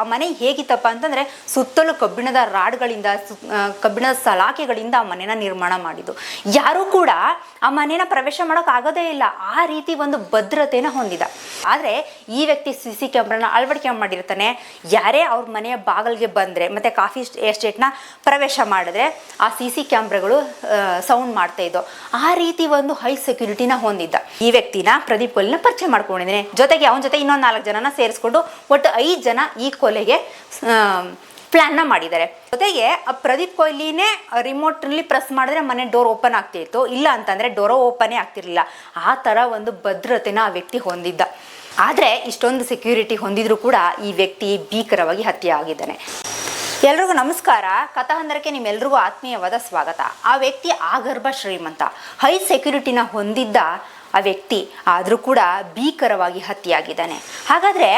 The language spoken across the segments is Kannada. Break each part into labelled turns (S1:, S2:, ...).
S1: ಆ ಮನೆ ಹೇಗಿತ್ತಪ್ಪ ಅಂತಂದ್ರೆ ಸುತ್ತಲೂ ಕಬ್ಬಿಣದ ರಾಡ್ಗಳಿಂದ ಕಬ್ಬಿಣದ ಸಲಾಕೆಗಳಿಂದ ಆ ಮನೆನ ನಿರ್ಮಾಣ ಮಾಡಿದ್ದು. ಯಾರೂ ಕೂಡ ಆ ಮನೆನ ಪ್ರವೇಶ ಮಾಡೋಕೆ ಆಗೋದೇ ಇಲ್ಲ. ಆ ರೀತಿ ಒಂದು ಭದ್ರತೆನ ಹೊಂದಿದ. ಆದರೆ ಈ ವ್ಯಕ್ತಿ ಸಿ ಸಿ ಕ್ಯಾಮ್ರಾನ ಅಳವಡಿಕೆ ಮಾಡಿರ್ತಾನೆ. ಯಾರೇ ಅವ್ರ ಮನೆಯ ಬಾಗಿಲಿಗೆ ಬಂದರೆ, ಮತ್ತೆ ಕಾಫಿ ಎಸ್ಟೇಟ್ನ ಪ್ರವೇಶ ಮಾಡಿದ್ರೆ ಆ ಸಿ ಸಿ ಕ್ಯಾಮ್ರಾಗಳು ಸೌಂಡ್ ಮಾಡ್ತಾ ಇದ್ದವು ಆ ರೀತಿ ಒಂದು ಹೈ ಸೆಕ್ಯೂರಿಟಿನ ಹೊಂದಿದ್ದ. ಈ ವ್ಯಕ್ತಿನ ಪ್ರದೀಪ್ ಕೊಹ್ಲಿನ ಪರಿಚಯ ಮಾಡ್ಕೊಂಡಿದ್ದೀನಿ. ಜೊತೆಗೆ ಅವನ ಜೊತೆ ಇನ್ನೊಂದು ನಾಲ್ಕು ಜನನ ಸೇರಿಸ್ಕೊಂಡು, ಒಟ್ಟು ಐದು ಜನ ಈ ಕೊಲೆಗೆ ಪ್ಲ್ಯಾನ್ನ ಮಾಡಿದ್ದಾರೆ. ಜೊತೆಗೆ ಪ್ರದೀಪ್ ಕೊಹ್ಲಿನೇ ರಿಮೋಟ್ನಲ್ಲಿ ಪ್ರೆಸ್ ಮಾಡಿದ್ರೆ ಮನೆ ಡೋರ್ ಓಪನ್ ಆಗ್ತಿತ್ತು ಇಲ್ಲ ಅಂತಂದರೆ ಡೋರೋ ಓಪನೇ ಆಗ್ತಿರ್ಲಿಲ್ಲ. ಆ ಥರ ಒಂದು ಭದ್ರತೆನ ಆ ವ್ಯಕ್ತಿ ಹೊಂದಿದ್ದ. ಆದರೆ, ಇಷ್ಟೊಂದು ಸೆಕ್ಯೂರಿಟಿ ಹೊಂದಿದ್ರು ಕೂಡ ಈ ವ್ಯಕ್ತಿ ಭೀಕರವಾಗಿ ಹತ್ಯೆ ಆಗಿದ್ದಾನೆ. ಎಲ್ರಿಗೂ ನಮಸ್ಕಾರ. ಕಥಾಹಂದರಕ್ಕೆ ನಿಮ್ಮೆಲ್ರಿಗೂ ಆತ್ಮೀಯವಾದ ಸ್ವಾಗತ. ಆ ವ್ಯಕ್ತಿ ಆಗರ್ಭ ಶ್ರೀಮಂತ. ಹೈ ಸೆಕ್ಯೂರಿಟಿನ ಹೊಂದಿದ್ದ ಆ ವ್ಯಕ್ತಿ ಆದರೂ ಕೂಡ ಭೀಕರವಾಗಿ ಹತ್ಯೆಯಾಗಿದ್ದಾನೆ. ಹಾಗಾದರೆ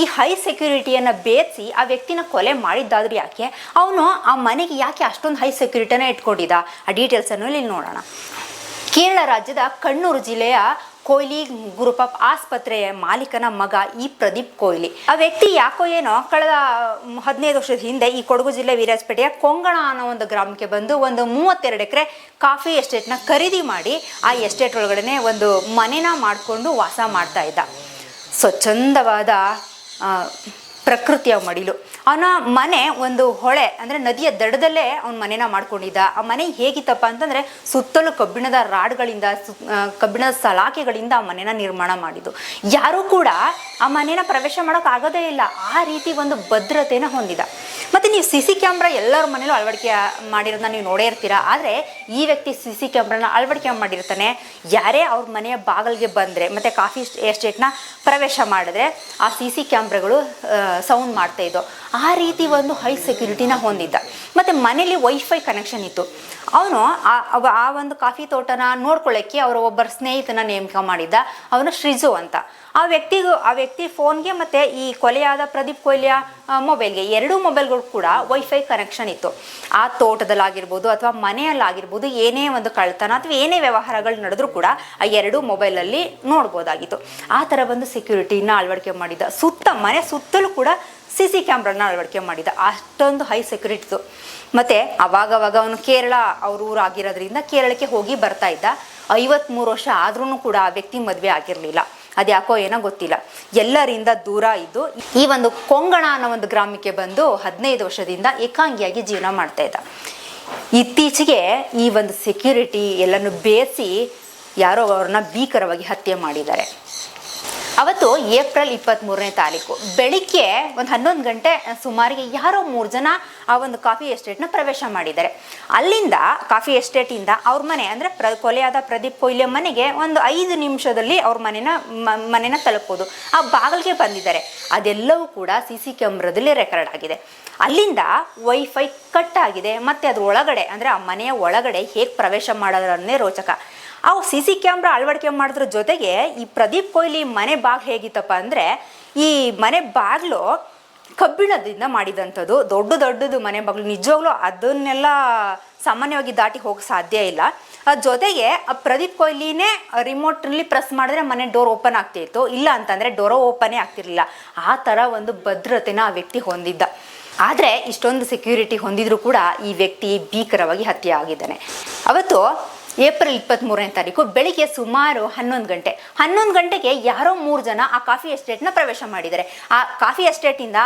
S1: ಈ ಹೈ ಸೆಕ್ಯೂರಿಟಿಯನ್ನು ಬೇಯಿಸಿ ಆ ವ್ಯಕ್ತಿನ ಕೊಲೆ ಮಾಡಿದ್ದಾದ್ರೂ ಯಾಕೆ? ಅವನು ಆ ಮನೆಗೆ ಯಾಕೆ ಅಷ್ಟೊಂದು ಹೈ ಸೆಕ್ಯೂರಿಟಿನ ಇಟ್ಕೊಂಡಿದ್ದ? ಆ ಡೀಟೇಲ್ಸನ್ನು ಇಲ್ಲಿ ನೋಡೋಣ. ಕೇರಳ ರಾಜ್ಯದ ಕಣ್ಣೂರು ಜಿಲ್ಲೆಯ ಕೊಹ್ಲಿ ಗ್ರೂಪ್ ಆಫ್ ಆಸ್ಪತ್ರೆಯ ಮಾಲೀಕನ ಮಗ ಈ ಪ್ರದೀಪ್ ಕೊಹ್ಲಿ. ಆ ವ್ಯಕ್ತಿ ಯಾಕೋ ಏನೋ ಕಳೆದ ಹದಿನೈದು ವರ್ಷದ ಹಿಂದೆ ಈ ಕೊಡಗು ಜಿಲ್ಲೆ ವೀರಾಜಪೇಟೆಯ ಕೊಂಗಣ ಅನ್ನೋ ಒಂದು ಗ್ರಾಮಕ್ಕೆ ಬಂದು ಒಂದು ಮೂವತ್ತೆರಡು ಎಕರೆ ಕಾಫಿ ಎಸ್ಟೇಟ್ನ ಖರೀದಿ ಮಾಡಿ ಆ ಎಸ್ಟೇಟ್ ಒಳಗಡೆ ಒಂದು ಮನೆನ ಮಾಡಿಕೊಂಡು ವಾಸ ಮಾಡ್ತಾ ಇದ್ದ. ಸ್ವಚ್ಛಂದವಾದ ಪ್ರಕೃತಿಯ ಮಡಿಲು. ಅವನ ಮನೆ ಒಂದು ಹೊಳೆ, ಅಂದರೆ ನದಿಯ ದಡದಲ್ಲೇ ಅವನ ಮನೆನ ಮಾಡ್ಕೊಂಡಿದ್ದ. ಆ ಮನೆ ಹೇಗಿತ್ತಪ್ಪ ಅಂತಂದರೆ ಸುತ್ತಲೂ ಕಬ್ಬಿಣದ ರಾಡ್ಗಳಿಂದ ಕಬ್ಬಿಣದ ಸಲಾಕೆಗಳಿಂದ ಆ ಮನೆನ ನಿರ್ಮಾಣ ಮಾಡಿದ್ದು. ಯಾರೂ ಕೂಡ ಆ ಮನೆನ ಪ್ರವೇಶ ಮಾಡೋಕ್ಕಾಗೋದೇ ಇಲ್ಲ. ಆ ರೀತಿ ಒಂದು ಭದ್ರತೆನ ಹೊಂದಿದ. ಮತ್ತು ನೀವು ಸಿ ಸಿ ಕ್ಯಾಮ್ರಾ ಎಲ್ಲರ ಮನೇಲೂ ಅಳವಡಿಕೆ ಮಾಡಿರೋದನ್ನ ನೀವು ನೋಡೇ ಇರ್ತೀರಾ? ಆದರೆ ಈ ವ್ಯಕ್ತಿ ಸಿ ಸಿ ಕ್ಯಾಮ್ರಾನ ಅಳವಡಿಕೆ ಮಾಡಿರ್ತಾನೆ. ಯಾರೇ ಅವ್ರ ಮನೆಯ ಬಾಗಿಲಿಗೆ ಬಂದರೆ, ಮತ್ತು ಕಾಫಿ ಎಸ್ಟೇಟ್ನ ಪ್ರವೇಶ ಮಾಡಿದ್ರೆ ಆ ಸಿ ಸಿ ಕ್ಯಾಮ್ರಾಗಳು ಸೌಂಡ್ ಮಾಡ್ತಾ ಇದ್ದೋ, ಆ ರೀತಿ ಒಂದು ಹೈ ಸೆಕ್ಯೂರಿಟಿನ ಹೊಂದಿದ್ದ. ಮತ್ತು ಮನೇಲಿ ವೈಫೈ ಕನೆಕ್ಷನ್ ಇತ್ತು. ಅವನು ಆ ಒಂದು ಕಾಫಿ ತೋಟನ ನೋಡ್ಕೊಳ್ಳೋಕ್ಕೆ ಅವರ ಒಬ್ಬರ ಸ್ನೇಹಿತನ ನೇಮಕ ಮಾಡಿದ್ದ, ಅವನು ಶ್ರಿಜು ಅಂತ. ಆ ವ್ಯಕ್ತಿಗೂ, ಆ ವ್ಯಕ್ತಿ ಫೋನ್ಗೆ ಮತ್ತು ಈ ಕೊಲೆಯಾದ ಪ್ರದೀಪ್ ಕೊಹ್ಲಿಯ ಮೊಬೈಲ್ಗೆ ಎರಡೂ ಮೊಬೈಲ್ಗಳು ಕೂಡ ವೈಫೈ ಕನೆಕ್ಷನ್ ಇತ್ತು. ಆ ತೋಟದಲ್ಲಾಗಿರ್ಬೋದು ಅಥವಾ ಮನೆಯಲ್ಲಾಗಿರ್ಬೋದು ಏನೇ ಒಂದು ಕಳ್ತನ ಅಥವಾ ಏನೇ ವ್ಯವಹಾರಗಳು ನಡೆದ್ರೂ ಕೂಡ ಆ ಎರಡೂ ಮೊಬೈಲಲ್ಲಿ ನೋಡ್ಬೋದಾಗಿತ್ತು. ಆ ಥರ ಒಂದು ಸೆಕ್ಯೂರಿಟಿನ ಅಳವಡಿಕೆ ಮಾಡಿದ್ದ ಸುತ್ತ ಮನೆ ಸುತ್ತಲೂ ಕೂಡ ಸಿ ಸಿ ಕ್ಯಾಮ್ರಾನ ಅಳವಡಿಕೆ ಮಾಡಿದ, ಅಷ್ಟೊಂದು ಹೈ ಸೆಕ್ಯೂರಿಟಿದು ಮತ್ತು ಅವಾಗವಾಗ ಅವನು ಕೇರಳ, ಅವ್ರ ಊರು ಆಗಿರೋದ್ರಿಂದ ಕೇರಳಕ್ಕೆ ಹೋಗಿ ಬರ್ತಾ ಇದ್ದ. ಐವತ್ತ್ಮೂರು ವರ್ಷ ಆದ್ರೂ ಕೂಡ ಆ ವ್ಯಕ್ತಿ ಮದುವೆ ಆಗಿರಲಿಲ್ಲ. ಅದ್ಯಾಕೋ ಏನೋ ಗೊತ್ತಿಲ್ಲ. ಎಲ್ಲರಿಂದ ದೂರ ಇದ್ದು ಈ ಒಂದು ಕೊಂಗಣ ಅನ್ನೋ ಒಂದು ಗ್ರಾಮಕ್ಕೆ ಬಂದು ಹದಿನೈದು ವರ್ಷದಿಂದ ಏಕಾಂಗಿಯಾಗಿ ಜೀವನ ಮಾಡ್ತಾ ಇದ್ದ. ಇತ್ತೀಚೆಗೆ ಈ ಒಂದು ಸೆಕ್ಯೂರಿಟಿ ಎಲ್ಲನೂ ಬೇಯಿಸಿ ಯಾರೋ ಅವ್ರನ್ನ ಭೀಕರವಾಗಿ ಹತ್ಯೆ ಮಾಡಿದ್ದಾರೆ. ಅವತ್ತು ಏಪ್ರಿಲ್ ಇಪ್ಪತ್ತ್ಮೂರನೇ ತಾರೀಕು. ಬೆಳಿಗ್ಗೆ ಒಂದು ಹನ್ನೊಂದು ಗಂಟೆ ಸುಮಾರಿಗೆ ಯಾರೋ ಮೂರು ಜನ ಆ ಒಂದು ಕಾಫಿ ಎಸ್ಟೇಟ್ನ ಪ್ರವೇಶ ಮಾಡಿದ್ದಾರೆ. ಅಲ್ಲಿಂದ ಕಾಫಿ ಎಸ್ಟೇಟಿಂದ ಅವ್ರ ಮನೆ ಅಂದರೆ ಪ್ರ ಕೊಲೆಯಾದ ಪ್ರದೀಪ್ ಕೊಹ್ಲಿಯ ಮನೆಗೆ ಒಂದು ಐದು ನಿಮಿಷದಲ್ಲಿ ಅವ್ರ ಮನೆನ ಮನೆನ ತಲುಪೋದು ಆ ಬಾಗಿಲಿಗೆ ಬಂದಿದ್ದಾರೆ. ಅದೆಲ್ಲವೂ ಕೂಡ ಸಿ ಸಿ ಕ್ಯಾಮ್ರಾದಲ್ಲಿ ರೆಕಾರ್ಡ್ ಆಗಿದೆ. ಅಲ್ಲಿಂದ ವೈಫೈ ಕಟ್ ಆಗಿದೆ. ಮತ್ತು ಅದ್ರ ಒಳಗಡೆ ಅಂದರೆ ಆ ಮನೆಯ ಒಳಗಡೆ ಹೇಗೆ ಪ್ರವೇಶ ಮಾಡೋದನ್ನೇ ರೋಚಕ. ಅವು ಸಿ ಸಿ ಕ್ಯಾಮ್ರಾ ಅಳವಡಿಕೆ ಮಾಡಿದ್ರ ಜೊತೆಗೆ ಈ ಪ್ರದೀಪ್ ಕೊಹ್ಲಿ ಮನೆ ಬಾಗಿಲು ಹೇಗಿತ್ತಪ್ಪ ಅಂದರೆ ಈ ಮನೆ ಬಾಗಿಲು ಕಬ್ಬಿಣದಿಂದ ಮಾಡಿದಂಥದ್ದು. ದೊಡ್ಡ ದೊಡ್ಡದು ಮನೆ ಬಾಗ್ಲು. ನಿಜವಾಗ್ಲೂ ಅದನ್ನೆಲ್ಲ ಸಾಮಾನ್ಯವಾಗಿ ದಾಟಿ ಹೋಗಕ್ಕೆ ಸಾಧ್ಯ ಇಲ್ಲ. ಅದ್ರ ಜೊತೆಗೆ ಆ ಪ್ರದೀಪ್ ಕೊಹ್ಲಿನೇ ರಿಮೋಟ್ನಲ್ಲಿ ಪ್ರೆಸ್ ಮಾಡಿದ್ರೆ ಮನೆ ಡೋರ್ ಓಪನ್ ಆಗ್ತಿತ್ತು ಇಲ್ಲ ಅಂತಂದರೆ ಡೋರೋ ಓಪನೇ ಆಗ್ತಿರ್ಲಿಲ್ಲ. ಆ ಥರ ಒಂದು ಭದ್ರತೆನ ಆ ವ್ಯಕ್ತಿ ಹೊಂದಿದ್ದ. ಆದರೆ ಇಷ್ಟೊಂದು ಸೆಕ್ಯೂರಿಟಿ ಹೊಂದಿದ್ರು ಕೂಡ ಈ ವ್ಯಕ್ತಿ ಭೀಕರವಾಗಿ ಹತ್ಯೆ ಆಗಿದ್ದಾನೆ. ಅವತ್ತು ಏಪ್ರಿಲ್ ಇಪ್ಪತ್ತ್ಮೂರನೇ ತಾರೀಕು ಬೆಳಿಗ್ಗೆ ಸುಮಾರು ಹನ್ನೊಂದು ಗಂಟೆ. ಹನ್ನೊಂದು ಗಂಟೆಗೆ ಯಾರೋ ಮೂರು ಜನ ಆ ಕಾಫಿ ಎಸ್ಟೇಟ್ನ ಪ್ರವೇಶ ಮಾಡಿದ್ದಾರೆ. ಆ ಕಾಫಿ ಎಸ್ಟೇಟಿಂದ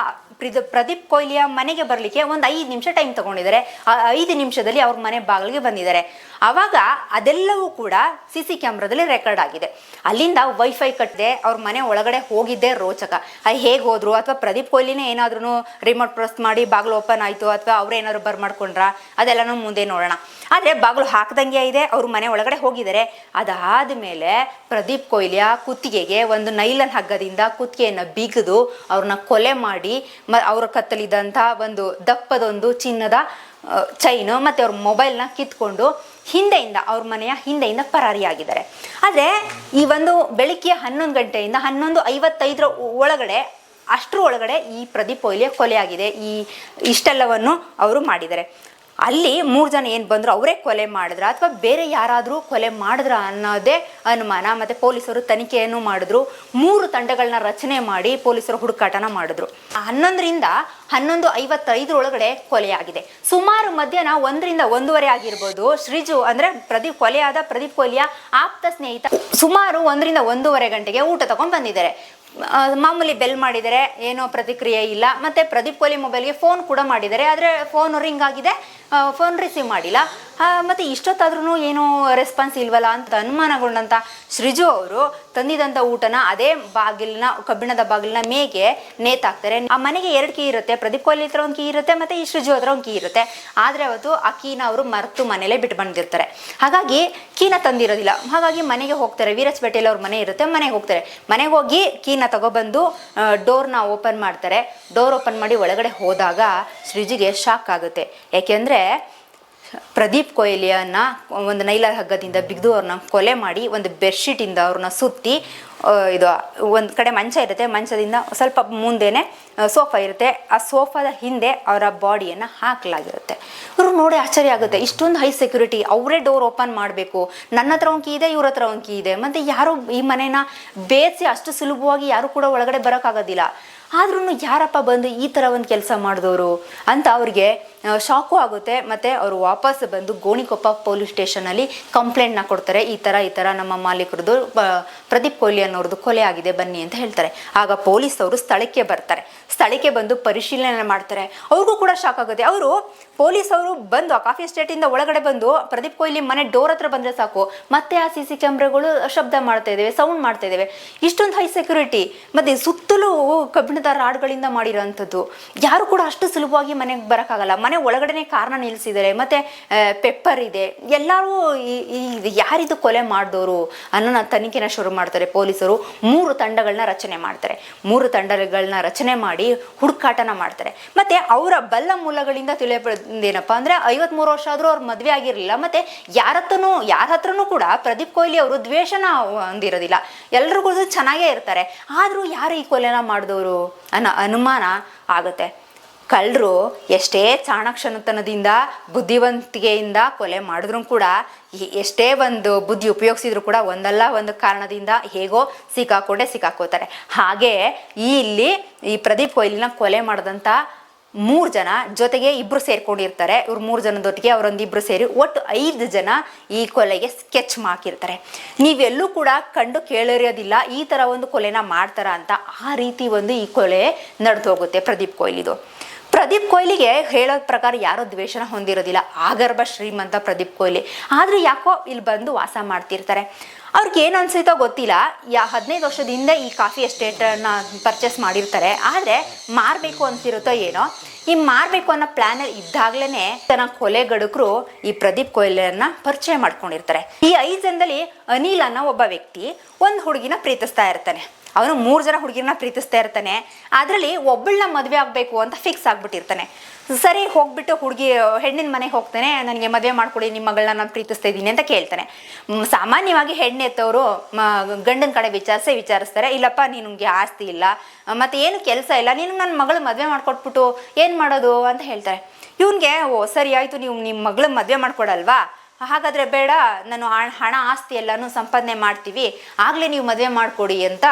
S1: ಪ್ರಿದ ಪ್ರದೀಪ್ ಕೊಹ್ಲಿಯ ಮನೆಗೆ ಬರಲಿಕ್ಕೆ ಒಂದು ಐದು ನಿಮಿಷ ಟೈಮ್ ತಗೊಂಡಿದ್ದಾರೆ. ಆ ಐದು ನಿಮಿಷದಲ್ಲಿ ಅವ್ರ ಮನೆ ಬಾಗಿಲಿಗೆ ಬಂದಿದ್ದಾರೆ. ಆವಾಗ ಅದೆಲ್ಲವೂ ಕೂಡ ಸಿ ಸಿ ಕ್ಯಾಮ್ರಾದಲ್ಲಿ ರೆಕಾರ್ಡ್ ಆಗಿದೆ. ಅಲ್ಲಿಂದ ವೈಫೈ ಕಟ್ಟಿದೆ ಅವ್ರ ಮನೆ ಒಳಗಡೆ ಹೋಗಿದ್ದೆ ರೋಚಕ. ಅದು ಹೇಗೆ ಹೋದ್ರು? ಅಥವಾ ಪ್ರದೀಪ್ ಕೊಹ್ಲಿನೇ ಏನಾದ್ರೂ ರಿಮೋಟ್ ಪ್ರೆಸ್ ಮಾಡಿ ಬಾಗಿಲು ಓಪನ್ ಆಯಿತು, ಅಥವಾ ಅವ್ರೇನಾದ್ರು ಬರ್ ಮಾಡ್ಕೊಂಡ್ರಾ ಅದೆಲ್ಲನೂ ಮುಂದೆ ನೋಡೋಣ. ಆದರೆ ಬಾಗಿಲು ಹಾಕ್ದಂಗೆ ಇದೆ, ಅವ್ರ ಮನೆ ಒಳಗಡೆ ಹೋಗಿದ್ದಾರೆ. ಅದಾದ ಮೇಲೆ ಪ್ರದೀಪ್ ಕೊಹ್ಲಿಯ ಕುತ್ತಿಗೆಗೆ ಒಂದು ನೈಲನ್ ಹಗ್ಗದಿಂದ ಕುತ್ತಿಗೆಯನ್ನು ಬಿಗಿದು ಅವ್ರನ್ನ ಕೊಲೆ ಮಾಡಿ, ಮ, ಅವರ ಕತ್ತಲಿದ್ದಂಥ ಒಂದು ದಪ್ಪದೊಂದು ಚಿನ್ನದ ಚೈನು ಮತ್ತು ಅವ್ರ ಮೊಬೈಲ್ನ ಕಿತ್ಕೊಂಡು ಹಿಂದೆಯಿಂದ, ಅವ್ರ ಮನೆಯ ಹಿಂದೆಯಿಂದ ಪರಾರಿಯಾಗಿದ್ದಾರೆ. ಆದರೆ ಈ ಒಂದು ಬೆಳಿಗ್ಗೆ ಹನ್ನೊಂದು ಗಂಟೆಯಿಂದ ಹನ್ನೊಂದು ಐವತ್ತೈದರ ಒಳಗಡೆ, ಅಷ್ಟರ ಒಳಗಡೆ ಈ ಪ್ರದೀಪ್ ಕೊಹ್ಲಿಯ ಕೊಲೆಯಾಗಿದೆ. ಈ ಇಷ್ಟೆಲ್ಲವನ್ನು ಅವರು ಮಾಡಿದ್ದಾರೆ. ಅಲ್ಲಿ ಮೂರು ಜನ ಏನು ಬಂದ್ರು ಅವರೇ ಕೊಲೆ ಮಾಡಿದ್ರ ಅಥವಾ ಬೇರೆ ಯಾರಾದರೂ ಕೊಲೆ ಮಾಡಿದ್ರ ಅನ್ನೋದೇ ಅನುಮಾನ. ಮತ್ತು ಪೊಲೀಸರು ತನಿಖೆಯನ್ನು ಮಾಡಿದ್ರು. ಮೂರು ತಂಡಗಳನ್ನ ರಚನೆ ಮಾಡಿ ಪೊಲೀಸರು ಹುಡುಕಾಟನ ಮಾಡಿದ್ರು. ಹನ್ನೊಂದರಿಂದ ಹನ್ನೊಂದು ಐವತ್ತೈದರೊಳಗಡೆ ಕೊಲೆಯಾಗಿದೆ. ಸುಮಾರು ಮಧ್ಯಾಹ್ನ ಒಂದರಿಂದ ಒಂದೂವರೆ ಆಗಿರ್ಬೋದು. ಶ್ರೀಜು ಅಂದರೆ ಪ್ರದೀಪ್ ಕೊಲೆಯಾದ ಪ್ರದೀಪ್ ಕೊಹ್ಲಿಯ ಆಪ್ತ ಸ್ನೇಹಿತ ಸುಮಾರು ಒಂದರಿಂದ ಒಂದೂವರೆ ಗಂಟೆಗೆ ಊಟ ತಗೊಂಡು ಬಂದಿದ್ದಾರೆ. ಮಾಮೂಲಿ ಬೆಲ್ ಮಾಡಿದರೆ ಏನೋ ಪ್ರತಿಕ್ರಿಯೆ ಇಲ್ಲ. ಮತ್ತೆ ಪ್ರದೀಪ್ ಕೊಹ್ಲಿ ಮೊಬೈಲ್ಗೆ ಫೋನ್ ಕೂಡ ಮಾಡಿದ್ದಾರೆ. ಆದರೆ ಫೋನ್ ರಿಂಗ್ ಆಗಿದೆ. ಫೋನ್ ರಿಸೀವ್ ಮಾಡಿಲ್ಲ. ಮತ್ತೆ ಇಷ್ಟೊತ್ತಾದ್ರೂ ಏನೋ ರೆಸ್ಪಾನ್ಸ್ ಇಲ್ವಲ್ಲ ಅಂತ ಅನುಮಾನಗೊಂಡಂತ ಸೃಜು ಅವರು ತಂದಿದಂಥ ಊಟನ ಅದೇ ಬಾಗಿಲಿನ, ಕಬ್ಬಿಣದ ಬಾಗಿಲಿನ ಮೇಗೆ ನೇತಾಕ್ತಾರೆ. ಆ ಮನೆಗೆ ಎರಡು ಕೀ ಇರುತ್ತೆ. ಪ್ರದೀಪ್ ಕೊಹ್ಲಿ ಹತ್ರ ಒಂದು ಕೀ ಇರುತ್ತೆ. ಮತ್ತೆ ಈ ಸೃಜು ಹತ್ರ ಒಂದು ಕೀ ಇರುತ್ತೆ. ಆದರೆ ಅವತ್ತು ಆ ಕೀನ ಅವರು ಮರೆತು ಮನೇಲೇ ಬಿಟ್ಟು ಬಂದಿರ್ತಾರೆ. ಹಾಗಾಗಿ ಕೀನ ತಂದಿರೋದಿಲ್ಲ. ಹಾಗಾಗಿ ಮನೆಗೆ ಹೋಗ್ತಾರೆ. ವೀರಜ್ ಪಟೇಲ್ ಅವ್ರ ಮನೆ ಇರುತ್ತೆ. ಮನೆಗೆ ಹೋಗ್ತಾರೆ. ಮನೆಗೆ ಹೋಗಿ ಕೀನ ತಗೊಬಂದು ಡೋರ್ನ ಓಪನ್ ಮಾಡ್ತಾರೆ. ಡೋರ್ ಓಪನ್ ಮಾಡಿ ಒಳಗಡೆ ಹೋದಾಗ ಶ್ರೀಜಿಗೆ ಶಾಕ್ ಆಗುತ್ತೆ. ಯಾಕೆಂದರೆ ಪ್ರದೀಪ್ ಕೊಹ್ಲಿಯನ್ನ ಒಂದು ನೈಲ ಹಗ್ಗದಿಂದ ಬಿಗಿದು ಅವ್ರನ್ನ ಕೊಲೆ ಮಾಡಿ ಒಂದು ಬೆಡ್ಶೀಟಿಂದ ಅವ್ರನ್ನ ಸುತ್ತಿ ಇದು, ಒಂದು ಕಡೆ ಮಂಚ ಇರುತ್ತೆ, ಮಂಚದಿಂದ ಸ್ವಲ್ಪ ಮುಂದೆನೆ ಸೋಫಾ ಇರುತ್ತೆ. ಆ ಸೋಫಾದ ಹಿಂದೆ ಅವರ ಬಾಡಿಯನ್ನು ಹಾಕಲಾಗಿರುತ್ತೆ. ಇವ್ರು ನೋಡಿ ಆಶ್ಚರ್ಯ ಆಗುತ್ತೆ. ಇಷ್ಟೊಂದು ಹೈ ಸೆಕ್ಯೂರಿಟಿ, ಅವರೇ ಡೋರ್ ಓಪನ್ ಮಾಡಬೇಕು. ನನ್ನ ಹತ್ರ ಒಂದು ಇದೆ, ಇವ್ರ ಹತ್ರ ಒಂದು ಇದೆ. ಮತ್ತು ಯಾರು ಈ ಮನೇನ ಬೇಯಿಸಿ ಅಷ್ಟು ಸುಲಭವಾಗಿ ಯಾರು ಕೂಡ ಒಳಗಡೆ ಬರೋಕ್ಕಾಗೋದಿಲ್ಲ. ಆದ್ರೂ ಯಾರಪ್ಪ ಬಂದು ಈ ಥರ ಒಂದು ಕೆಲಸ ಮಾಡಿದವರು ಅಂತ ಅವ್ರಿಗೆ ಶಾಕು ಆಗುತ್ತೆ. ಮತ್ತು ಅವರು ವಾಪಸ್ ಬಂದು ಗೋಣಿಕೊಪ್ಪ ಪೊಲೀಸ್ ಸ್ಟೇಷನಲ್ಲಿ ಕಂಪ್ಲೇಂಟ್ನ ಕೊಡ್ತಾರೆ. ಈ ಥರ ಈ ಥರ ನಮ್ಮ ಮಾಲೀಕರದು ಪ್ರದೀಪ್ ಕೊಹ್ಲಿ ಅನ್ನೋರ್ದು ಕೊಲೆ ಆಗಿದೆ. ಬನ್ನಿ ಅಂತ ಹೇಳ್ತಾರೆ. ಆಗ ಪೊಲೀಸ್ ಅವರು ಸ್ಥಳಕ್ಕೆ ಬರ್ತಾರೆ. ಸ್ಥಳಕ್ಕೆ ಬಂದು ಪರಿಶೀಲನೆ ಮಾಡ್ತಾರೆ. ಅವ್ರಿಗೂ ಕೂಡ ಶಾಕ್ ಆಗುತ್ತೆ. ಅವರು ಪೊಲೀಸ್ ಅವರು ಬಂದು, ಆ ಕಾಫಿ ಸ್ಟೇಟಿಂದ ಒಳಗಡೆ ಬಂದು, ಪ್ರದೀಪ್ ಕೊಹ್ಲಿ ಮನೆ ಡೋರ್ ಹತ್ರ ಬಂದರೆ ಸಾಕು. ಮತ್ತೆ ಆ ಸಿ ಸಿ ಕ್ಯಾಮ್ರಾಗಳು ಶಬ್ದ ಮಾಡ್ತಾ ಇದ್ದೇವೆ ಸೌಂಡ್ ಮಾಡ್ತಾ ಇದ್ದೇವೆ ಇಷ್ಟೊಂದು ಹೈ ಸೆಕ್ಯೂರಿಟಿ ಮತ್ತೆ ಸುತ್ತಲೂ ಕಬ್ಬಿಣದ ರಾಡ್ಗಳಿಂದ ಮಾಡಿರೋವಂಥದ್ದು. ಯಾರು ಕೂಡ ಅಷ್ಟು ಸುಲಭವಾಗಿ ಮನೆಗೆ ಬರೋಕ್ಕಾಗಲ್ಲ. ಮನೆ ಒಳಗಡೆನೆ ಕಾರ್ನ ನಿಲ್ಲಿಸಿದ್ದಾರೆ ಮತ್ತೆ ಪೆಪ್ಪರ್ ಇದೆ, ಎಲ್ಲರೂ ಈ- ಯಾರಿದು ಕೊಲೆ ಮಾಡಿದವರು ಅನ್ನೋ ತನಿಖೆನ ಶುರು ಮಾಡ್ತಾರೆ ಪೊಲೀಸರು. ಮೂರು ತಂಡಗಳನ್ನ ರಚನೆ ಮಾಡ್ತಾರೆ. ಮೂರು ತಂಡಗಳನ್ನ ರಚನೆ ಮಾಡಿ ಹುಡುಕಾಟನ ಮಾಡ್ತಾರೆ. ಮತ್ತೆ ಅವರ ಬಲ್ಲ ಮೂಲಗಳಿಂದ ತಿಳಿಯಪಡೇನಪ್ಪ ಅಂದ್ರೆ, ಐವತ್ಮೂರು ವರ್ಷ ಆದ್ರೂ ಅವ್ರ ಮದ್ವೆ ಆಗಿರಲಿಲ್ಲ, ಮತ್ತೆ ಯಾರ ಹತ್ರನೂ ಯಾರ ಹತ್ರನೂ ಕೂಡ ಪ್ರದೀಪ್ ಕೊಹ್ಲಿ ಅವರು ದ್ವೇಷನ ಹೊಂದಿರೋದಿಲ್ಲ. ಎಲ್ರಿಗೂ ಚೆನ್ನಾಗೇ ಇರ್ತಾರೆ. ಆದರೂ ಯಾರು ಈ ಕೊಲೆನ ಮಾಡಿದವರು ಅನ್ನೋ ಅನುಮಾನ ಆಗುತ್ತೆ. ಕಳ್ಳರು ಎಷ್ಟೇ ಚಾಣಾಕ್ಷಣತನದಿಂದ ಬುದ್ಧಿವಂತಿಕೆಯಿಂದ ಕೊಲೆ ಮಾಡಿದ್ರು ಕೂಡ ಎಷ್ಟೇ ಒಂದು ಬುದ್ಧಿ ಉಪಯೋಗಿಸಿದ್ರು ಕೂಡ ಒಂದಲ್ಲ ಒಂದು ಕಾರಣದಿಂದ ಹೇಗೋ ಸಿಕ್ಕಾಕೊಂಡೇ ಸಿಕ್ಕಾಕೋತಾರೆ. ಹಾಗೆ ಈ ಇಲ್ಲಿ ಈ ಪ್ರದೀಪ್ ಕೊಯ್ಲಿನ ಕೊಲೆ ಮಾಡಿದಂಥ ಮೂರು ಜನ ಜೊತೆಗೆ ಇಬ್ಬರು ಸೇರ್ಕೊಂಡಿರ್ತಾರೆ. ಇವ್ರು ಮೂರು ಜನದೊಟ್ಟಿಗೆ ಇಬ್ಬರು ಸೇರಿ ಒಟ್ಟು ಐದು ಜನ ಈ ಕೊಲೆಗೆ ಸ್ಕೆಚ್ ಹಾಕಿರ್ತಾರೆ. ನೀವೆಲ್ಲೂ ಕೂಡ ಕಂಡು ಕೇಳಿರೋದಿಲ್ಲ ಈ ಥರ ಒಂದು ಕೊಲೆನ ಮಾಡ್ತಾರ ಅಂತ ಆ ರೀತಿ ಒಂದು ಈ ಕೊಲೆ ನಡೆದು ಹೋಗುತ್ತೆ ಪ್ರದೀಪ್ ಕೊಹ್ಲಿದು. ಪ್ರದೀಪ್ ಕೊಹ್ಲಿಗೆ ಹೇಳೋ ಪ್ರಕಾರ ಯಾರೋ ದ್ವೇಷನ ಹೊಂದಿರೋದಿಲ್ಲ. ಆಗರ್ಭ ಶ್ರೀಮಂತ ಪ್ರದೀಪ್ ಕೊಹ್ಲಿ. ಆದ್ರೆ ಯಾಕೋ ಇಲ್ಲಿ ಬಂದು ವಾಸ ಮಾಡ್ತಿರ್ತಾರೆ. ಅವ್ರಿಗೆ ಏನು ಅನಿಸುತ್ತೋ ಗೊತ್ತಿಲ್ಲ. ಯಾ ಹದಿನೈದು ವರ್ಷದಿಂದ ಈ ಕಾಫಿ ಎಸ್ಟೇಟನ್ನು ಪರ್ಚೇಸ್ ಮಾಡಿರ್ತಾರೆ. ಆದರೆ ಮಾರಬೇಕು ಅಂತಿರುತ್ತೋ ಏನೋ? ಈ ಮಾರಬೇಕು ಅನ್ನೋ ಪ್ಲ್ಯಾನಲ್ಲಿ ಇದ್ದಾಗಲೇ ತನ್ನ ಕೊಲೆ ಗಡುಕರು ಈ ಪ್ರದೀಪ್ ಕೊಹ್ಲಿಯನ್ನ ಪರಿಚಯ ಮಾಡ್ಕೊಂಡಿರ್ತಾರೆ. ಈ ಐದು ಜನದಲ್ಲಿ ಅನಿಲ್ ಅನ್ನೋ ಒಬ್ಬ ವ್ಯಕ್ತಿ ಒಂದು ಹುಡುಗಿನ ಪ್ರೀತಿಸ್ತಾ ಇರ್ತಾನೆ. ಅವನು ಮೂರು ಜನ ಹುಡುಗಿರನ್ನ ಪ್ರೀತಿಸ್ತಾ ಇರ್ತಾನೆ. ಅದರಲ್ಲಿ ಒಬ್ಬಳನ್ನ ಮದುವೆ ಆಗಬೇಕು ಅಂತ ಫಿಕ್ಸ್ ಆಗ್ಬಿಟ್ಟಿರ್ತಾನೆ. ಸರಿ, ಹೋಗ್ಬಿಟ್ಟು ಹುಡುಗಿ, ಹೆಣ್ಣಿನ ಮನೆಗೆ ಹೋಗ್ತಾನೆ. ನನಗೆ ಮದುವೆ ಮಾಡ್ಕೊಡಿ ನಿಮ್ಮ ಮಗಳನ್ನ ನಾನು ಪ್ರೀತಿಸ್ತಾ ಇದ್ದೀನಿ ಅಂತ ಕೇಳ್ತಾನೆ. ಸಾಮಾನ್ಯವಾಗಿ ಹೆಣ್ಣೆತ್ತವರು ಗಂಡನ ಕಡೆ ವಿಚಾರಿಸೇ ವಿಚಾರಿಸ್ತಾರೆ. ಇಲ್ಲಪ್ಪ ನಿನಗೆ ಆಸ್ತಿ ಇಲ್ಲ. ಮತ್ತೆ ಏನು ಕೆಲಸ ಇಲ್ಲ. ನೀನು ನನ್ನ ಮಗಳು ಮದುವೆ ಮಾಡಿಕೊಟ್ಬಿಟ್ಟು ಏನು ಮಾಡೋದು ಅಂತ ಹೇಳ್ತಾರೆ. ಇವನಿಗೆ, ಓ, ಸರಿ, ಆಯಿತು, ನೀವು ನಿಮ್ಮ ಮಗಳ ಮದುವೆ ಮಾಡ್ಕೊಡಲ್ವಾ? ಹಾಗಾದರೆ ಬೇಡ, ನಾನು ಹಣ- ಆಸ್ತಿ ಎಲ್ಲಾನು ಸಂಪಾದನೆ ಮಾಡ್ತೀವಿ, ಆಗ್ಲೇ ನೀವು ಮದುವೆ ಮಾಡಿಕೊಡಿ ಅಂತ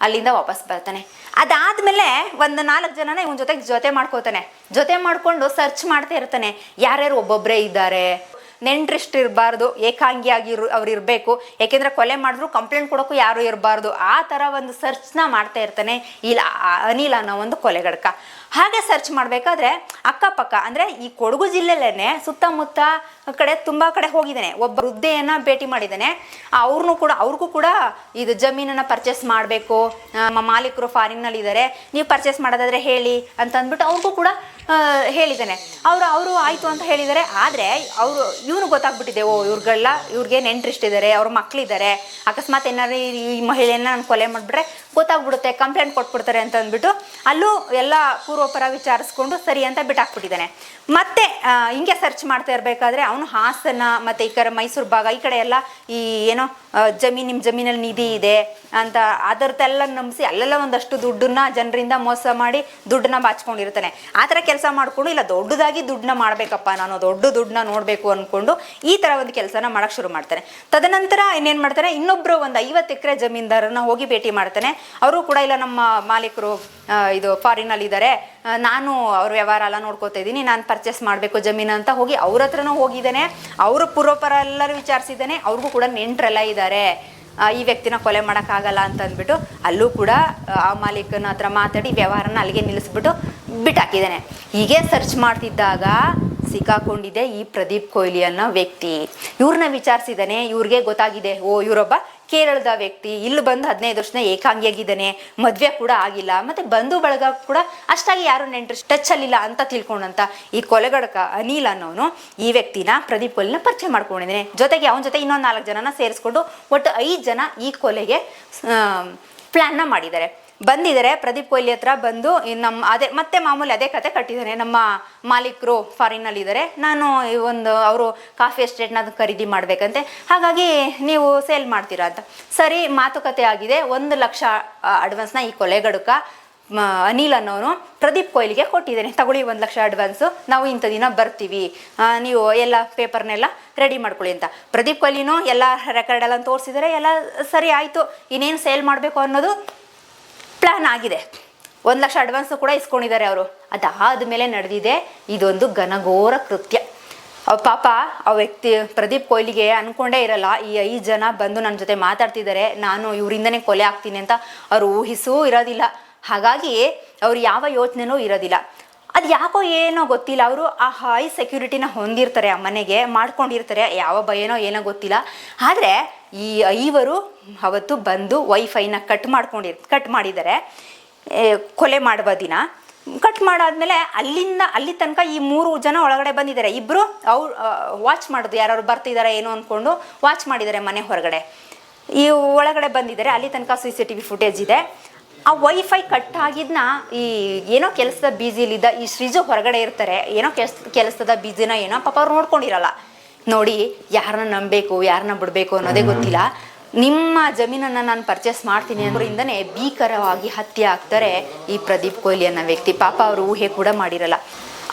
S1: ಅಲ್ಲಿಂದ ವಾಪಸ್ ಬರ್ತಾನೆ. ಅದಾದ್ಮೇಲೆ ಒಂದು ನಾಲ್ಕು ಜನನ ಇವನ್ ಜೊತೆಗೆ ಜೊತೆ ಮಾಡ್ಕೋತಾನೆ. ಜೊತೆ ಮಾಡ್ಕೊಂಡು ಸರ್ಚ್ ಮಾಡ್ತಾ ಇರ್ತಾನೆ. ಯಾರ್ಯಾರು ಒಬ್ಬೊಬ್ಬರೇ ಇದ್ದಾರೆ? ನೆಂಟ್ರಿಷ್ಟು ಇರಬಾರ್ದು ಏಕಾಂಗಿಯಾಗಿ ಇರು ಅವ್ರು ಇರಬೇಕು ಏಕೆಂದರೆ ಕೊಲೆ ಮಾಡಿದ್ರು ಕಂಪ್ಲೇಂಟ್ ಕೊಡೋಕ್ಕೂ ಯಾರು ಇರಬಾರ್ದು. ಆ ಥರ ಒಂದು ಸರ್ಚ್ನ ಮಾಡ್ತಾ ಇರ್ತಾನೆ ಇಲ್ಲ ಅನಿಲ ಅನ್ನೋ ಒಂದು ಕೊಲೆಗಡಕ ಹಾಗೆ ಸರ್ಚ್ ಮಾಡಬೇಕಾದ್ರೆ ಅಕ್ಕಪಕ್ಕ, ಅಂದರೆ ಈ ಕೊಡಗು ಜಿಲ್ಲೆಯಲ್ಲೇ ಸುತ್ತಮುತ್ತ ಕಡೆ ತುಂಬ ಕಡೆ ಹೋಗಿದ್ದಾನೆ. ಒಬ್ಬ ವೃದ್ಧೆಯನ್ನು ಭೇಟಿ ಮಾಡಿದ್ದಾನೆ. ಅವ್ರನ್ನೂ ಕೂಡ, ಅವ್ರಿಗೂ ಕೂಡ ಇದು ಜಮೀನನ್ನು ಪರ್ಚೇಸ್ ಮಾಡಬೇಕು. ನಮ್ಮ ಮಾಲೀಕರು ಫಾರಿನ್ನಲ್ಲಿ ಇದ್ದಾರೆ ನೀವು ಪರ್ಚೇಸ್ ಮಾಡೋದಾದರೆ ಹೇಳಿ ಅಂತ ಅಂದ್ಬಿಟ್ಟು ಅವ್ರಿಗೂ ಕೂಡ ಹೇಳಿದ್ದಾನೆ. ಅವರು ಅವರು ಆಯಿತು ಅಂತ ಹೇಳಿದ್ದಾರೆ. ಆದರೆ ಅವರು, ಇವನು ಗೊತ್ತಾಗ್ಬಿಟ್ಟಿದೆ, ಓ, ಇವ್ರಿಗೆಲ್ಲ, ಇವ್ರಿಗೆ ನೆಂಟ್ರಿಷ್ಟಿದ್ದಾರೆ, ಅವ್ರ ಮಕ್ಕಳಿದ್ದಾರೆ ಅಕಸ್ಮಾತ್ ಏನಾದ್ರು ಈ ಮಹಿಳೆಯನ್ನ ನಾನು ಕೊಲೆ ಮಾಡಿಬಿಟ್ರೆ ಗೊತ್ತಾಗ್ಬಿಡುತ್ತೆ, ಕಂಪ್ಲೇಂಟ್ ಕೊಟ್ಬಿಡ್ತಾರೆ ಅಂತ ಅಂದ್ಬಿಟ್ಟು ಅಲ್ಲೂ ಎಲ್ಲ ಪೂರ್ವಪರ ವಿಚಾರಿಸ್ಕೊಂಡು ಸರಿ ಅಂತ ಬಿಟ್ಟು ಬಿಟ್ಟಾಕ್ಬಿಟ್ಟಿದ್ದಾನೆ. ಮತ್ತೆ ಹಿಂಗೆ ಸರ್ಚ್ ಮಾಡ್ತಾ ಇರಬೇಕಾದ್ರೆ ಅವನು ಹಾಸನ, ಮತ್ತೆ ಈ ಕಡೆ ಮೈಸೂರು ಭಾಗ, ಈ ಕಡೆ ಎಲ್ಲ ಈ ಏನೋ ಜಮೀನು ಜಮೀನ್ ನಿಮ್ಮ ಜಮೀನಲ್ಲಿ ನಿಧಿ ಇದೆ ಅಂತ ಅದರದ್ದೆಲ್ಲ ನಂಬಿಸಿ ಅಲ್ಲೆಲ್ಲ ಒಂದಷ್ಟು ದುಡ್ಡನ್ನ ಜನರಿಂದ ಮೋಸ ಮಾಡಿ ದುಡ್ಡನ್ನ ಬಾಚ್ಕೊಂಡಿರ್ತಾನೆ. ಆ ಥರ ಕೆಲಸ ಮಾಡಿಕೊಂಡು ಇಲ್ಲ ದೊಡ್ಡದಾಗಿ ದುಡ್ಡನ್ನ ಮಾಡಬೇಕಪ್ಪ ನಾನು, ದೊಡ್ಡ ದುಡ್ಡನ್ನ ನೋಡಬೇಕು ಅಂದ್ಕೊಂಡು ಈ ಥರ ಒಂದು ಕೆಲಸನ ಮಾಡೋಕ್ಕೆ ಶುರು ಮಾಡ್ತಾನೆ. ತದನಂತರ ಇನ್ನೇನು ಮಾಡ್ತಾರೆ ಇನ್ನೊಬ್ಬರು ಒಂದು ಐವತ್ತು ಎಕರೆ ಜಮೀನ್ದಾರನ್ನ ಹೋಗಿ ಭೇಟಿ ಮಾಡ್ತಾನೆ. ಅವರು ಕೂಡ ಇಲ್ಲ ನಮ್ಮ ಮಾಲೀಕರು ಇದು ಫಾರಿನಲ್ಲಿ ಇದ್ದಾರೆ ನಾನು ಅವ್ರ ವ್ಯವಹಾರ ಎಲ್ಲ ನೋಡ್ಕೋತಾ ಇದ್ದೀನಿ, ನಾನು ಪರ್ಚೇಸ್ ಮಾಡಬೇಕು ಜಮೀನು ಅಂತ ಹೋಗಿ ಅವ್ರ ಹತ್ರನೂ ಹೋಗಿದ್ದಾನೆ. ಅವ್ರ ಪೂರ್ವಪರ ಎಲ್ಲರೂ ವಿಚಾರಿಸಿದ್ದಾನೆ, ಅವ್ರಿಗೂ ಕೂಡ ನೆಂಟರೆಲ್ಲ ಇದ್ದಾರೆ ಈ ವ್ಯಕ್ತಿನ ಕೊಲೆ ಮಾಡೋಕ್ಕಾಗಲ್ಲ ಅಂತ ಅಂದ್ಬಿಟ್ಟು ಅಲ್ಲೂ ಕೂಡ, ಆ ಮಾಲೀಕನ ಹತ್ರ ಮಾತಾಡಿ ವ್ಯವಹಾರನ ಅಲ್ಲಿಗೆ ನಿಲ್ಲಿಸ್ಬಿಟ್ಟು ಬಿಟ್ಟಾಕಿದ್ದಾನೆ. ಹೀಗೆ ಸರ್ಚ್ ಮಾಡ್ತಿದ್ದಾಗ ಸಿಕ್ಕಾಕೊಂಡಿದೆ ಈ ಪ್ರದೀಪ್ ಕೊಹ್ಲಿ ಅನ್ನೋ ವ್ಯಕ್ತಿ. ಇವ್ರನ್ನ ವಿಚಾರಿಸಿದ್ದಾನೆ, ಇವ್ರಿಗೆ ಗೊತ್ತಾಗಿದೆ, ಓ, ಇವರೊಬ್ಬ ಕೇರಳದ ವ್ಯಕ್ತಿ. ಇಲ್ಲಿ ಬಂದು ಹದಿನೈದು ವರ್ಷನ ಏಕಾಂಗಿಯಾಗಿದ್ದಾನೆ. ಮದುವೆ ಕೂಡ ಆಗಿಲ್ಲ. ಮತ್ತೆ ಬಂಧು ಬಳಗ ಕೂಡ ಅಷ್ಟಾಗಿ ಯಾರು ನೆಂಟರು ಟಚ್ ಅಲ್ಲಿಲ್ಲ ಅಂತ ತಿಳ್ಕೊಂಡಂತ ಈ ಕೊಲೆಗಡಕ ಅನಿಲ್ ಅನ್ನೋನು ಈ ವ್ಯಕ್ತಿನ ಪ್ರದೀಪ್ ಕೊಹ್ಲಿನ ಪರಿಚಯ ಮಾಡ್ಕೊಂಡಿದ್ದಾನೆ. ಜೊತೆಗೆ ಅವನ ಜೊತೆ ಇನ್ನೊಂದು ನಾಲ್ಕು ಜನನ ಸೇರಿಸ್ಕೊಂಡು ಒಟ್ಟು ಐದು ಜನ ಈ ಕೊಲೆಗೆ ಪ್ಲ್ಯಾನ್ನ ಮಾಡಿದ್ದಾರೆ. ಬಂದಿದ್ದಾರೆ. ಪ್ರದೀಪ್ ಕೊಹ್ಲಿ ಹತ್ರ ಬಂದು ನಮ್ಮ ಅದೇ, ಮತ್ತೆ ಮಾಮೂಲಿ ಅದೇ ಕತೆ ಕಟ್ಟಿದ್ದಾರೆ. ನಮ್ಮ ಮಾಲೀಕರು ಫಾರಿನಲ್ಲಿ ಇದ್ದಾರೆ. ನಾನು ಈ ಒಂದು, ಅವರು ಕಾಫಿ ಎಸ್ಟೇಟ್ನ ಖರೀದಿ ಮಾಡಬೇಕಂತೆ. ಹಾಗಾಗಿ ನೀವು ಸೇಲ್ ಮಾಡ್ತೀರಾ ಅಂತ. ಸರಿ, ಮಾತುಕತೆ ಆಗಿದೆ. ಒಂದು ಲಕ್ಷ ಅಡ್ವಾನ್ಸ್ನ ಈ ಕೊಲೆಗಡುಕ ಅನಿಲ್ ಅನ್ನೋನು ಪ್ರದೀಪ್ ಕೊಹ್ಲಿಗೆ ಕೊಟ್ಟಿದ್ದೇನೆ. ತಗೊಳ್ಳಿ ಒಂದು ಲಕ್ಷ ಅಡ್ವಾನ್ಸು ನಾವು ಇಂಥ ದಿನ ಬರ್ತೀವಿ. ನೀವು ಎಲ್ಲ ಪೇಪರ್ನೆಲ್ಲ ರೆಡಿ ಮಾಡ್ಕೊಳ್ಳಿ ಅಂತ. ಪ್ರದೀಪ್ ಕೊಹ್ಲಿನೂ ಎಲ್ಲ ರೆಕಾರ್ಡ್ ಎಲ್ಲ ತೋರಿಸಿದರೆ ಎಲ್ಲ ಸರಿ ಆಯಿತು. ಇನ್ನೇನು ಸೇಲ್ ಮಾಡಬೇಕು ಅನ್ನೋದು ಪ್ಲ್ಯಾನ್ ಆಗಿದೆ. ಒಂದು ಲಕ್ಷ ಅಡ್ವಾನ್ಸು ಕೂಡ ಇಸ್ಕೊಂಡಿದ್ದಾರೆ ಅವರು. ಅದಾದ ಮೇಲೆ ನಡೆದಿದೆ ಇದೊಂದು ಘನಘೋರ ಕೃತ್ಯ. ಅವ್ ಪಾಪ ಆ ವ್ಯಕ್ತಿ ಪ್ರದೀಪ್ ಕೊಹ್ಲಿಗೆ ಅನ್ಕೊಂಡೇ ಇರಲ್ಲ, ಈ ಐದು ಜನ ಬಂದು ನನ್ನ ಜೊತೆ ಮಾತಾಡ್ತಿದ್ದಾರೆ, ನಾನು ಇವರಿಂದನೇ ಕೊಲೆ ಆಗ್ತೀನಿ ಅಂತ ಅವ್ರು ಊಹಿಸೂ ಇರೋದಿಲ್ಲ. ಹಾಗಾಗಿ ಅವ್ರು ಯಾವ ಯೋಚನೆನೂ ಇರೋದಿಲ್ಲ. ಅದು ಯಾಕೋ ಏನೋ ಗೊತ್ತಿಲ್ಲ. ಅವರು ಆ ಹೈ ಸೆಕ್ಯೂರಿಟಿನ ಹೊಂದಿರ್ತಾರೆ ಆ ಮನೆಗೆ, ಮಾಡ್ಕೊಂಡಿರ್ತಾರೆ. ಯಾವ ಭಯನೋ ಏನೋ ಗೊತ್ತಿಲ್ಲ. ಆದರೆ ಈ ಐವರು ಅವತ್ತು ಬಂದು ವೈಫೈನ ಕಟ್ ಮಾಡ್ಕೊಂಡಿರ್ ಕಟ್ ಮಾಡಿದ್ದಾರೆ. ಕೊಲೆ ಮಾಡುವ ದಿನ. ಕಟ್ ಮಾಡಾದ್ಮೇಲೆ ಅಲ್ಲಿಂದ, ಅಲ್ಲಿ ತನಕ ಈ ಮೂರು ಜನ ಒಳಗಡೆ ಬಂದಿದ್ದಾರೆ. ಇಬ್ಬರು ಅವ್ರು ವಾಚ್ ಮಾಡೋದು ಯಾರು ಬರ್ತಿದ್ದಾರೆ ಏನು ಅಂದ್ಕೊಂಡು ವಾಚ್ ಮಾಡಿದ್ದಾರೆ ಮನೆ ಹೊರಗಡೆ. ಈ ಒಳಗಡೆ ಬಂದಿದ್ದಾರೆ. ಅಲ್ಲಿ ತನಕ C C T V footage ಇದೆ. ಆ ವೈಫೈ ಕಟ್ ಆಗಿದ್ನ ಈ ಏನೋ ಕೆಲಸದ ಬೀಜಿಲಿದ್ದ ಈ ಶ್ರೀಜು ಹೊರಗಡೆ ಇರ್ತಾರೆ ಏನೋ ಕೆಲಸ ಕೆಲಸದ ಬೀಜಿನ ಏನೋ ಪಾಪ ಅವ್ರು ನೋಡ್ಕೊಂಡಿರಲ್ಲ. ನೋಡಿ ಯಾರನ್ನ ನಂಬಬೇಕು ಯಾರನ್ನ ಬಿಡಬೇಕು ಅನ್ನೋದೇ ಗೊತ್ತಿಲ್ಲ. ನಿಮ್ಮ ಜಮೀನನ್ನು ನಾನು ಪರ್ಚೇಸ್ ಮಾಡ್ತೀನಿ ಅನ್ನೋದ್ರಿಂದನೇ ಭೀಕರವಾಗಿ ಹತ್ಯೆ ಆಗ್ತಾರೆ ಈ ಪ್ರದೀಪ್ ಕೊಹ್ಲಿ ಅನ್ನೋ ವ್ಯಕ್ತಿ. ಪಾಪ ಅವರು ಊಹೆ ಕೂಡ ಮಾಡಿರಲ್ಲ.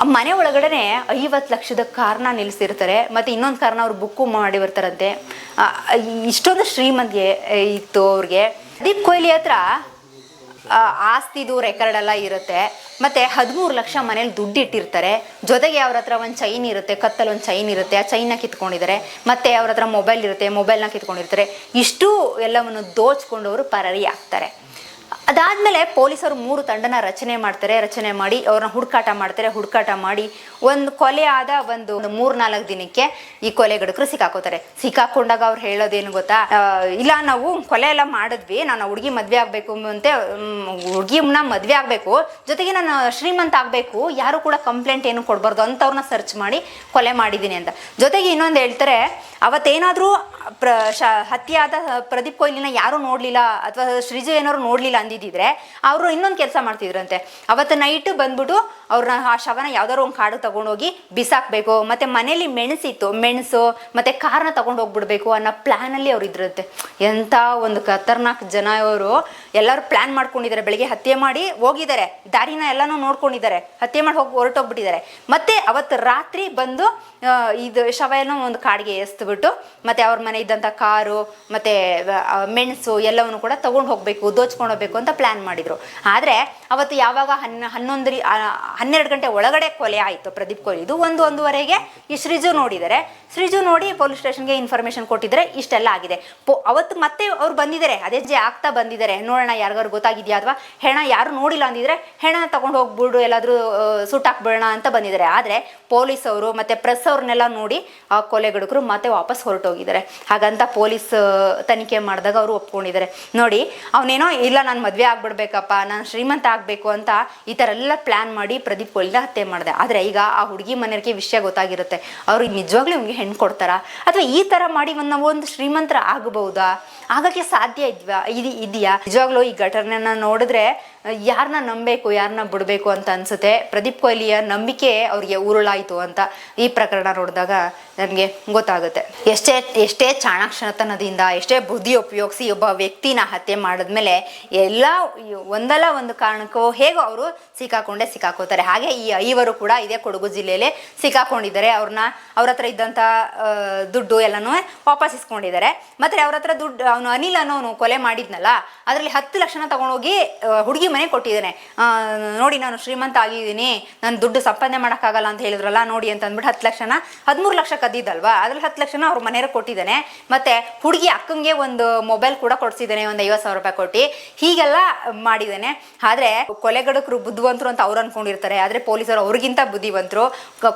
S1: ಆ ಮನೆ ಒಳಗಡೆ ಐವತ್ತು ಲಕ್ಷದ ಕಾರ್ನ ನಿಲ್ಲಿಸಿರ್ತಾರೆ ಮತ್ತು ಇನ್ನೊಂದು ಕಾರ್ನ ಅವ್ರು ಬುಕ್ಕು ಮಾಡಿ ಬರ್ತಾರಂತೆ ಇಷ್ಟೊಂದು ಶ್ರೀಮಂತಿಗೆ ಇತ್ತು ಅವ್ರಿಗೆ. ಪ್ರದೀಪ್ ಕೊಹ್ಲಿ ಹತ್ರ ಆಸ್ತಿದು ರೆಕಾರ್ಡ್ ಎಲ್ಲ ಇರುತ್ತೆ. ಮತ್ತೆ ಹದಿಮೂರು ಲಕ್ಷ ಮನೇಲಿ ದುಡ್ಡು ಇಟ್ಟಿರ್ತಾರೆ ಜೊತೆಗೆ ಅವ್ರ ಹತ್ರ ಒಂದು ಚೈನ್ ಇರುತ್ತೆ ಕತ್ತಲ್ಲಿ ಒಂದು ಚೈನ್ ಇರುತ್ತೆ, ಆ ಚೈನ್ನ ಕಿತ್ಕೊಂಡಿದ್ದಾರೆ ಮತ್ತೆ ಅವ್ರ ಹತ್ರ ಮೊಬೈಲ್ ಇರುತ್ತೆ ಮೊಬೈಲ್ನ ಕಿತ್ಕೊಂಡಿರ್ತಾರೆ. ಇಷ್ಟು ಎಲ್ಲವನ್ನು ದೋಚ್ಕೊಂಡವರು ಪರಾರಿ ಆಗ್ತಾರೆ. ಅದಾದಮೇಲೆ ಪೊಲೀಸರು ಮೂರು ತಂಡನ ರಚನೆ ಮಾಡ್ತಾರೆ, ರಚನೆ ಮಾಡಿ ಅವ್ರನ್ನ ಹುಡುಕಾಟ ಮಾಡ್ತಾರೆ, ಹುಡುಕಾಟ ಮಾಡಿ ಒಂದು ಕೊಲೆ ಆದ ಒಂದು ಮೂರು ನಾಲ್ಕು ದಿನಕ್ಕೆ ಈ ಕೊಲೆಗಡಕರು ಸಿಕ್ಕಾಕೋತಾರೆ. ಸಿಕ್ಕಾಕೊಂಡಾಗ ಅವ್ರು ಹೇಳೋದೇನು ಗೊತ್ತಾ? ಇಲ್ಲ, ನಾವು ಕೊಲೆ ಎಲ್ಲ ಮಾಡಿದ್ವಿ, ನಾನು ಹುಡುಗಿ ಮದುವೆ ಆಗಬೇಕು ಅಂತ ಹುಡುಗಿನ ಮದುವೆ ಆಗಬೇಕು, ಜೊತೆಗೆ ನಾನು ಶ್ರೀಮಂತ ಆಗಬೇಕು, ಯಾರು ಕೂಡ ಕಂಪ್ಲೇಂಟ್ ಏನು ಕೊಡಬಾರ್ದು ಅಂಥವ್ರನ್ನ ಸರ್ಚ್ ಮಾಡಿ ಕೊಲೆ ಮಾಡಿದ್ದೀನಿ ಅಂತ. ಜೊತೆಗೆ ಇನ್ನೊಂದು ಹೇಳ್ತಾರೆ, ಅವತ್ತೇನಾದರೂ ಪ್ರ, ಶ ಹತ್ಯೆಯಾದ ಪ್ರದೀಪ್ ಕೊಹ್ಲಿನ ಯಾರೂ ನೋಡಲಿಲ್ಲ, ಅಥವಾ ಶ್ರೀಜು ಏನಾದ್ರು ನೋಡಲಿಲ್ಲ ಅಂದಿದ್ದಿದ್ರೆ ಅವರು ಇನ್ನೊಂದು ಕೆಲಸ ಮಾಡ್ತಿದ್ರಂತೆ. ಅವತ್ತು ನೈಟ್ ಬಂದ್ಬಿಟ್ಟು ಅವ್ರನ್ನ ಆ ಶವನ ಯಾವ್ದಾದ್ರು ಒಂದು ಕಾಡು ತಗೊಂಡೋಗಿ ಬಿಸಾಕ್ಬೇಕು, ಮತ್ತೆ ಮನೇಲಿ ಮೆಣಸಿತ್ತು, ಮೆಣಸು, ಮತ್ತೆ ಕಾರ್ನ ತಗೊಂಡು ಹೋಗ್ಬಿಡ್ಬೇಕು ಅನ್ನೋ ಪ್ಲ್ಯಾನಲ್ಲಿ ಅವ್ರು ಇದ್ರಂತೆ. ಎಂಥ ಒಂದು ಖತರ್ನಾಕ್ ಜನ ಅವರು ಎಲ್ಲರೂ ಪ್ಲ್ಯಾನ್ ಮಾಡ್ಕೊಂಡಿದ್ದಾರೆ, ಬೆಳಿಗ್ಗೆ ಹತ್ಯೆ ಮಾಡಿ ಹೋಗಿದ್ದಾರೆ. ದಾರಿನ ಎಲ್ಲನೂ ನೋಡ್ಕೊಂಡಿದ್ದಾರೆ. ಹತ್ಯೆ ಮಾಡಿ ಹೋಗಿ, ಹೊರಟೋಗ್ಬಿಟ್ಟಿದ್ದಾರೆ. ಮತ್ತೆ ಅವತ್ತು ರಾತ್ರಿ ಬಂದು ಇದು ಶವ ಏನೋ ಒಂದು ಕಾಡಿಗೆ ಎಸ್ದುಬಿಟ್ಟು ಮತ್ತೆ ಅವ್ರ ಮನೆ ಇದ್ದಂಥ ಕಾರು, ಮತ್ತೆ ಮೆಣಸು ಎಲ್ಲವನ್ನು ಕೂಡ ತಗೊಂಡು ಹೋಗ್ಬೇಕು, ದೋಚ್ಕೊಂಡು ಹೋಗ್ಬೇಕು ಅಂತ ಪ್ಲ್ಯಾನ್ ಮಾಡಿದ್ರು. ಆದರೆ ಅವತ್ತು ಯಾವಾಗ ಹನ್ನ ಹನ್ನೊಂದು ಹನ್ನೆರಡು ಗಂಟೆ ಒಳಗಡೆ ಕೊಲೆ ಆಯಿತು ಪ್ರದೀಪ್ ಕೊಹ್ಲಿ. ಇದು ಒಂದು ಒಂದೂವರೆಗೆ ಈ ಶ್ರೀಜು ನೋಡಿದರೆ. ಶ್ರೀಜು ನೋಡಿ ಪೊಲೀಸ್ ಸ್ಟೇಷನ್ಗೆ ಇನ್ಫಾರ್ಮೇಷನ್ ಕೊಟ್ಟಿದ್ರೆ ಇಷ್ಟೆಲ್ಲ ಆಗಿದೆ. ಪೊ, ಅವತ್ತು ಮತ್ತೆ ಅವ್ರು ಬಂದಿದ್ದಾರೆ. ಅದೇ ಜೆ ಆಗ್ತಾ ಬಂದಿದ್ದಾರೆ. ನೋಡೋಣ ಯಾರಿಗಾರು ಗೊತ್ತಾಗಿದೆಯಾ ಅಥವಾ ಹೆಣ ಯಾರು ನೋಡಿಲ್ಲ ಅಂದಿದ್ರೆ ಹೆಣ ತಗೊಂಡು ಹೋಗ್ಬಿಡು, ಎಲ್ಲಾದರೂ ಸುಟ್ಟಾಕ್ಬಿಡೋಣ ಅಂತ ಬಂದಿದ್ದಾರೆ. ಆದರೆ ಪೊಲೀಸ್ ಅವರು ಮತ್ತೆ ಪ್ರೆಸ್ ಅವ್ರನ್ನೆಲ್ಲ ನೋಡಿ ಆ ಕೊಲೆಗಡುಕರು ಮತ್ತೆ ವಾಪಸ್ ಹೊರಟೋಗಿದ್ದಾರೆ. ಹಾಗಂತ ಪೊಲೀಸ್ ತನಿಖೆ ಮಾಡಿದಾಗ ಅವರು ಒಪ್ಕೊಂಡಿದ್ದಾರೆ. ನೋಡಿ, ಅವನೇನೋ, ಇಲ್ಲ, ನಾನು ಮದುವೆ ಆಗ್ಬಿಡ್ಬೇಕಪ್ಪ, ನಾನು ಶ್ರೀಮಂತ ಆಗಬೇಕು ಅಂತ ಈ ಥರ ಎಲ್ಲ ಪ್ಲ್ಯಾನ್ ಮಾಡಿ ಪ್ರದೀಪ್ ಕೋಲಿನ ಹತ್ಯೆ ಮಾಡಿದೆ. ಆದರೆ ಈಗ ಆ ಹುಡುಗಿ ಮನೆಯವರಿಗೆ ವಿಷಯ ಗೊತ್ತಾಗಿರುತ್ತೆ. ಅವ್ರಿಗೆ ನಿಜವಾಗ್ಲೂ ಇವ್ನಿಗೆ ಹೆಣ್ಣು ಕೊಡ್ತಾರಾ? ಅಥವಾ ಈ ಥರ ಮಾಡಿ ಒಂದು ನಾವು ಒಂದು ಶ್ರೀಮಂತರ ಆಗಬಹುದಾ? ಆಗಕ್ಕೆ ಸಾಧ್ಯ ಇದ್ವಾ ಇದು ಇದೆಯಾ? ನಿಜವಾಗ್ಲೂ ಈ ಘಟನೆನ ನೋಡಿದ್ರೆ ಯಾರನ್ನ ನಂಬಬೇಕು ಯಾರನ್ನ ಬಿಡಬೇಕು ಅಂತ ಅನ್ಸುತ್ತೆ. ಪ್ರದೀಪ್ ಕೊಹ್ಲಿಯ ನಂಬಿಕೆ ಅವ್ರಿಗೆ ಉರುಳಾಯಿತು ಅಂತ ಈ ಪ್ರಕರಣ ನೋಡಿದಾಗ ನನಗೆ ಗೊತ್ತಾಗುತ್ತೆ. ಎಷ್ಟೇ ಎಷ್ಟೇ ಚಾಣಾಕ್ಷಣತನದಿಂದ ಎಷ್ಟೇ ಬುದ್ಧಿ ಉಪಯೋಗಿಸಿ ಒಬ್ಬ ವ್ಯಕ್ತಿನ ಹತ್ಯೆ ಮಾಡಿದ್ಮೇಲೆ ಎಲ್ಲ ಒಂದಲ್ಲ ಒಂದು ಕಾರಣಕ್ಕೂ ಹೇಗೋ ಅವರು ಸಿಕ್ಕಾಕೊಂಡೆ ಸಿಕ್ಕಾಕೋತಾರೆ. ಹಾಗೆ ಈ ಐವರು ಕೂಡ ಇದೇ ಕೊಡಗು ಜಿಲ್ಲೆಯಲ್ಲೇ ಸಿಕ್ಕಾಕೊಂಡಿದ್ದಾರೆ. ಅವ್ರನ್ನ ಅವ್ರ ಹತ್ರ ಇದ್ದಂಥ ದುಡ್ಡು ಎಲ್ಲನೂ ವಾಪಸ್ ಇಸ್ಕೊಂಡಿದ್ದಾರೆ. ಮತ್ತೆ ಅವ್ರ ಹತ್ರ ದುಡ್ಡು, ಅವನು ಅನಿಲ್ ಅನ್ನೋನು ಕೊಲೆ ಮಾಡಿದ್ನಲ್ಲ, ಅದರಲ್ಲಿ ಹತ್ತು ಲಕ್ಷನ ತಗೊಂಡೋಗಿ ಹುಡುಗಿ ಮನೆ ಕೊಟ್ಟಿದ್ದಾನೆ. ನೋಡಿ ನಾನು ಶ್ರೀಮಂತ ಆಗಿದ್ದೀನಿ. ನಾನು ದುಡ್ಡು ಸಂಪಾದನೆ ಮಾಡೋಕ್ಕಾಗಲ್ಲ ಅಂತ ಹೇಳಿದ್ರಲ್ಲ, ನೋಡಿ ಅಂತ ಅಂದ್ಬಿಟ್ಟು ಹತ್ತು ಲಕ್ಷನ, ಹದಿಮೂರು ಲಕ್ಷ ಕದ್ದಿದ್ದಲ್ವಾ? ಅದ್ರಲ್ಲಿ ಹತ್ತು ಲಕ್ಷನ ಅವ್ರ ಮನೆಯವ್ರು ಕೊಟ್ಟಿದ್ದಾನೆ. ಮತ್ತೆ ಹುಡುಗಿ ಅಕ್ಕಂಗೆ ಒಂದು ಮೊಬೈಲ್ ಕೂಡ ಕೊಡಿಸಿದ್ದಾನೆ, ಒಂದು ಐವತ್ತು ಸಾವಿರ ರೂಪಾಯಿ ಕೊಟ್ಟು. ಹೀಗೆಲ್ಲ ಮಾಡಿದ್ದಾನೆ. ಆದರೆ ಕೊಲೆಗಡಕರು ಬುದ್ಧಿವಂತರು ಅಂತ ಅವ್ರು ಅನ್ಕೊಂಡಿರ್ತಾರೆ. ಆದರೆ ಪೊಲೀಸರು ಅವ್ರಿಗಿಂತ ಬುದ್ಧಿವಂತರು.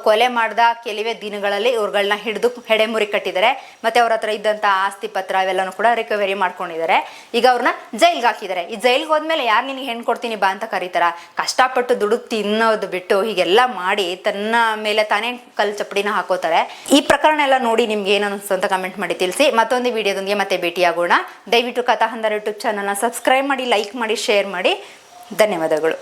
S1: ಕೊಲೆ ಮಾಡಿದ ಕೆಲವೇ ದಿನಗಳಲ್ಲಿ ಇವ್ರುಗಳನ್ನ ಹಿಡಿದು ಹೆಡೆಮುರಿ ಕಟ್ಟಿದ್ದಾರೆ. ಮತ್ತೆ ಅವ್ರ ಹತ್ರ ಇದ್ದಂಥ ಆಸ್ತಿ ಪತ್ರ ಅವೆಲ್ಲನೂ ಕೂಡ ರಿಕವರಿ ಮಾಡ್ಕೊಂಡಿದ್ದಾರೆ. ಈಗ ಅವ್ರನ್ನ ಜೈಲ್ಗೆ ಹಾಕಿದ್ದಾರೆ. ಈ ಜೈಲ್ಗೆ ಹೋದ್ಮೇಲೆ ಯಾರು ನಿನಗೆ ಹೆಣ್ಣು ಕೊಡ್ತೀನಿ ಬಾ ಅಂತ ಕರೀತಾರ. ಕಷ್ಟಪಟ್ಟು ದುಡುಕ್ ತಿನ್ನೋದು ಬಿಟ್ಟು ಹೀಗೆಲ್ಲ ಮಾಡಿ ತನ್ನ ಮೇಲೆ ತಾನೇ ಕಲ್ ಚಪ್ಪಡಿನ ಹಾಕೋತಾರೆ. ಈ ಪ್ರಕರಣ ಎಲ್ಲ ನೋಡಿ ನಿಮ್ಗೆ ಏನು ಅನಿಸ್ತು ಅಂತ ಕಮೆಂಟ್ ಮಾಡಿ ತಿಳಿಸಿ. ಮತ್ತೊಂದು ವಿಡಿಯೋದೊಂದಿಗೆ ಮತ್ತೆ ಭೇಟಿಯಾಗೋಣ. ದಯವಿಟ್ಟು ಕಥಾ ಹಂದರ ಯೂಟ್ಯೂಬ್ ಚಾನಲ್ನ ಸಬ್ಸ್ಕ್ರೈಬ್ ಮಾಡಿ ಲೈಕ್ ಮಾಡಿ ಶೇರ್ ಮಾಡಿ. ಧನ್ಯವಾದಗಳು.